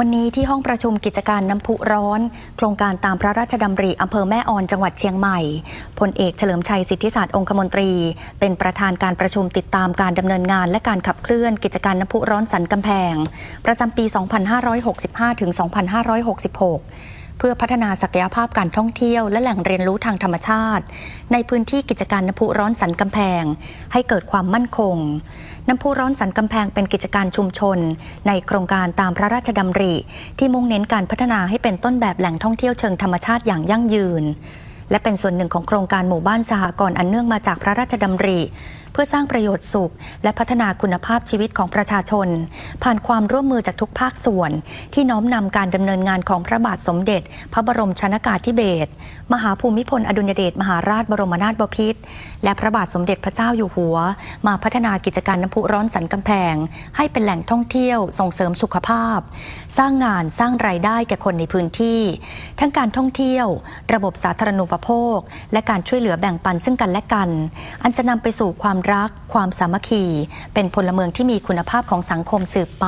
วันนี้ที่ห้องประชุมกิจการน้ำพุร้อน โครงการตามพระราชดำริอำเภอแม่ออนจังหวัดเชียงใหม่พลเอกเฉลิมชัยสิทธิศาสตร์องคมนตรี เป็นประธานการประชุมติดตามการดำเนินงาน และการขับเคลื่อนกิจการน้ำพุร้อนสันกำแพง ประจำปี 2565ถึง2566 เพื่อพัฒนาศักยภาพการท่องเที่ยว และแหล่งเรียนรู้ทางธรรมชาติ ในพื้นที่กิจการน้ำพุร้อนสันกำแพง ให้เกิดความมั่นคง น้ำพุร้อนสันกำแพงเป็นกิจการชุมชน ในโครงการตามพระราชดำริ ที่มุ่งเน้นการพัฒนาให้เป็นต้นแบบแหล่งท่องเที่ยวเชิงธรรมชาติอย่างยั่งยืน และเป็นส่วนหนึ่งของโครงการหมู่บ้านสหกรณ์อันเนื่องมาจากพระราชดำริ เพื่อสร้างประโยชน์สุข และพัฒนาคุณภาพชีวิตของประชาชน ผ่านความร่วมมือจากทุกภาคส่วน ที่น้อมนำการดำเนินงานของพระบาทสมเด็จ พระบรมชนากาธิเบศรมหาภูมิพลอดุลยเดชมหาราชบรมนาถบพิตรและพระบาทสมเด็จพระเจ้าอยู่หัว มาพัฒนากิจการน้ำพุร้อนสันกำแพง ให้เป็นแหล่งท่องเที่ยวส่งเสริมสุขภาพ สร้างงานสร้างรายได้แก่คนในพื้นที่ ทั้งการท่องเที่ยว ระบบสาธารณูปโภค และการช่วยเหลือแบ่งปันซึ่งกันและกัน อันจะนำไปสู่ความรัก ความสามัคคี เป็นพลเมืองที่มีคุณภาพของสังคมสืบไป